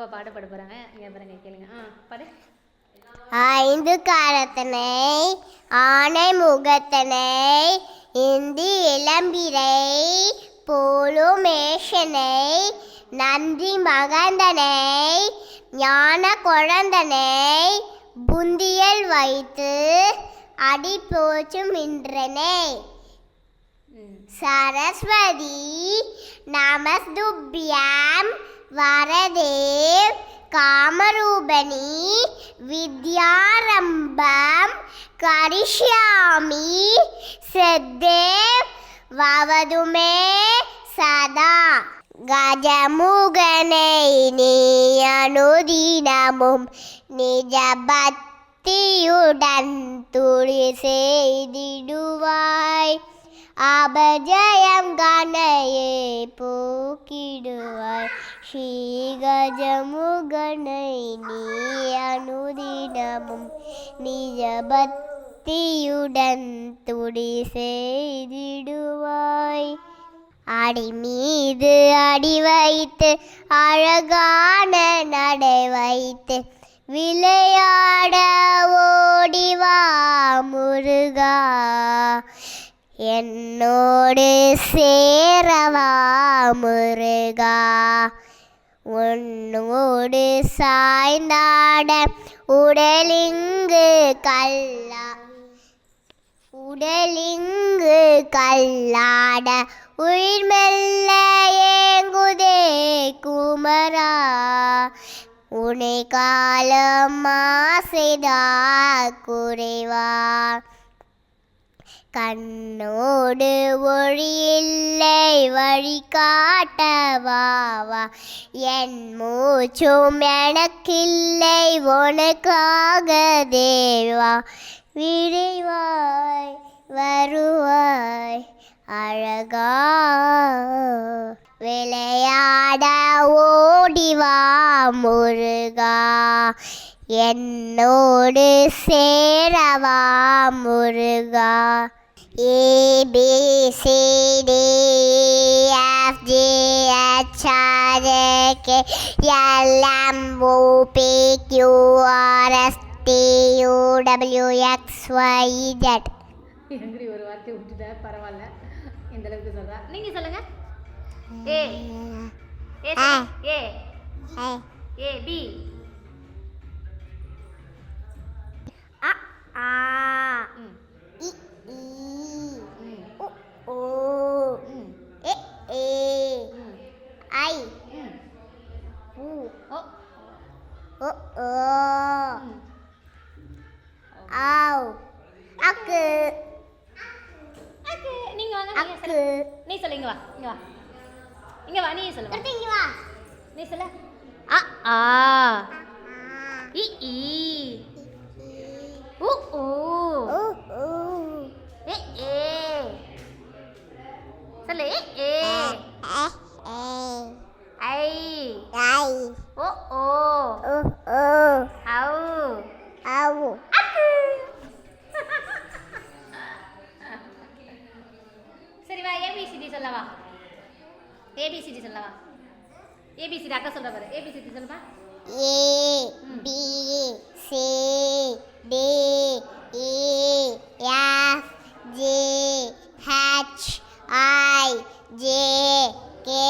அப்பா பாட்டு பாட போகிறாங்க இங்கே பாருங்க கேளுங்க. ஆ பாடு. ஐந்து காலத்தனை ஆணை முகத்தனை இந்தி இளம்பிரை போலுமேஷனை நந்தி மகந்தனை ஞான குழந்தனை புந்தியல் வைத்து அடி போச்சும் இன்றனே சரஸ்வதி நமஸ்துபியாம் வரதேவ் காமரூபணி வித்யாரம்பம் கரிஷ்யாமி சத்தேவ் வவதுமே சதா கஜமுகனை நீ அனுதினமும் நிஜபக்தியுடன் துளி செய்திடுவாய். அபஜயம் கணையே போக்கிடுவாய் ஸ்ரீ கஜமுகனை நீ அனுதினமும் நிஜபக்தியுடன் துடி செய்திடுவாய் அடி மீது அடி வைத்து அழகான நடை வைத்து விளையாட ஓடிவா முருகா என்னோடு சேரவா முருகா? உன்னோடு சாய்ந்தாட உடலிங்கு கல்லா. உடலிங்கு கல்லாட உயிர்மெல்ல ஏங்குதே குமரா. உனை காலம் ஆசைதா குறைவா. கண்ணோடு ஒழியில்லை வழி காட்டவாவா என் மூச்சும் எனக்கில்லை உனக்காக தேவா விரைவாய் வருவாய் அழகா விளையாட ஓடிவா முருகா. என்னோடு சேரவா Muruga. A B C D F G H R K L M O P Q R S T U W X Y Z எங்கடி ஒரு வார்த்தை விட்டுட்ட? பரவாயில்ல. இந்த அளவுக்கு சொல்கிறா நீங்கள் சொல்லுங்கள் ஏ ஏ சொல்லுங்க. ஏ ஏ பி அ ஆ அக்கு. நீ சொல்லு. இங்க வா இங்க வா. இங்க வா நீ சொல்லு. அடுத்து இங்க வா. நீ சொல்லு. அ ஆ. இ ஈ உ ஓ ஓ சொல்லவா ஏபிசிடி சொல்லவா ஏபிசிடி அக்கா சொல்ற பாரு ஏபிசிடி சொல்லுமா A B C D E F G H I J K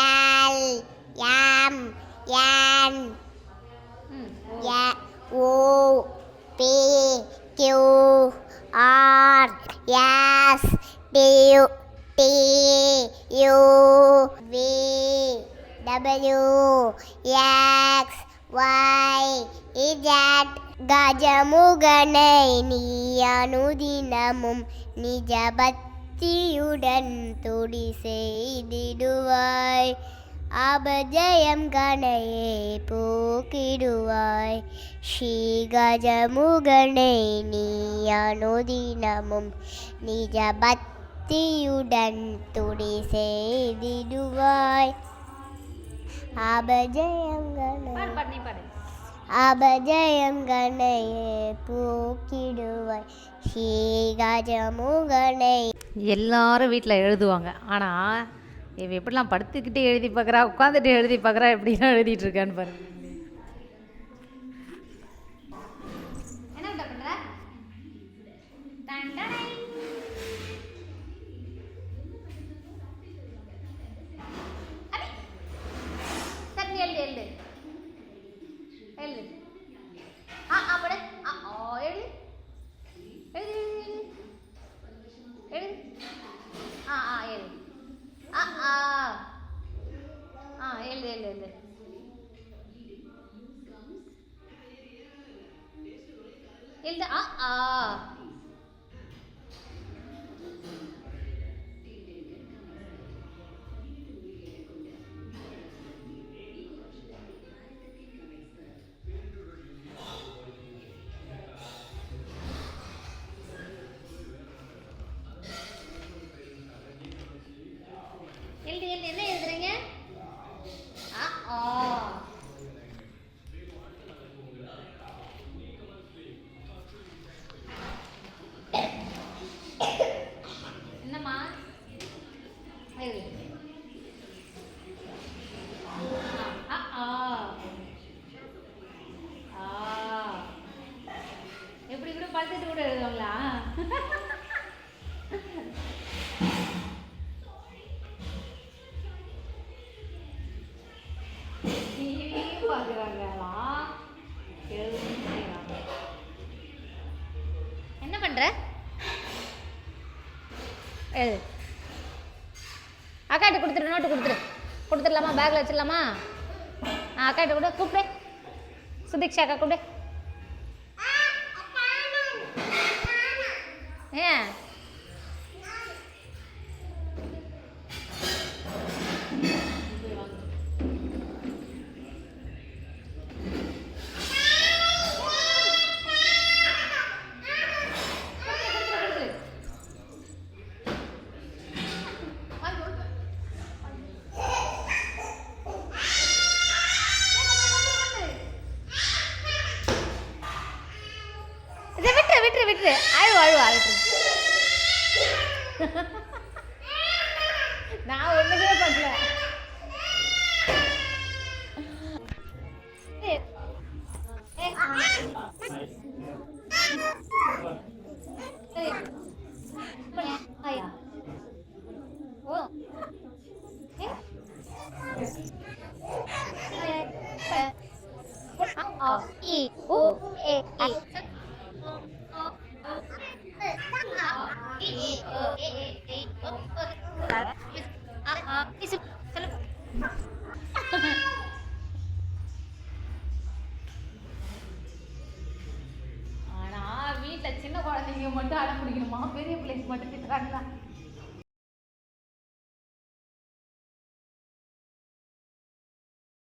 L M N ம் O P Q R S T T U V W X Y Z கஜமுகனை நீ அனுதினமும் நிஜ பக்தியுடன் துடி செய்திடுவாய் அபஜயம் கணையே போக்கிடுவாய் ஸ்ரீ கஜமுகனை நீ அனுதினமும் நிஜ பக்தி பக்தியுடன் துடி செய்திடுவாய். அபஜயம் கணையே போக்கிடுவாய். ஸ்ரீ கஜமுகனை எல்லாரும் வீட்டில் எழுதுவாங்க. ஆனால் இவ எப்படிலாம் படுத்துக்கிட்டே எழுதி பார்க்குறா உட்காந்துட்டு எழுதி பார்க்குறா எப்படிலாம் எழுதிட்டு இருக்கான்னு பாருங்க ஆ ஆ. ஆ எழுது எழுது எழுது. எழுது ஆ ஆ. எழுது அக்காட்ட கொடுத்துரு நோட்டு கொடுத்துரு கொடுத்துடலாமா? பேக்கில் வச்சிடலாமா? ஆ அக்காட்ட கூட கூப்பிடு. சுதீக்ஷா அக்கா கூப்பிடு. ஏன்? 一五一一。ஆனா ஆனா வீட்டுல சின்ன குழந்தைங்க மட்டும் அடம் பிடிக்கணுமா பெரிய பிள்ளைங்க மட்டும் திட்டுறாங்களா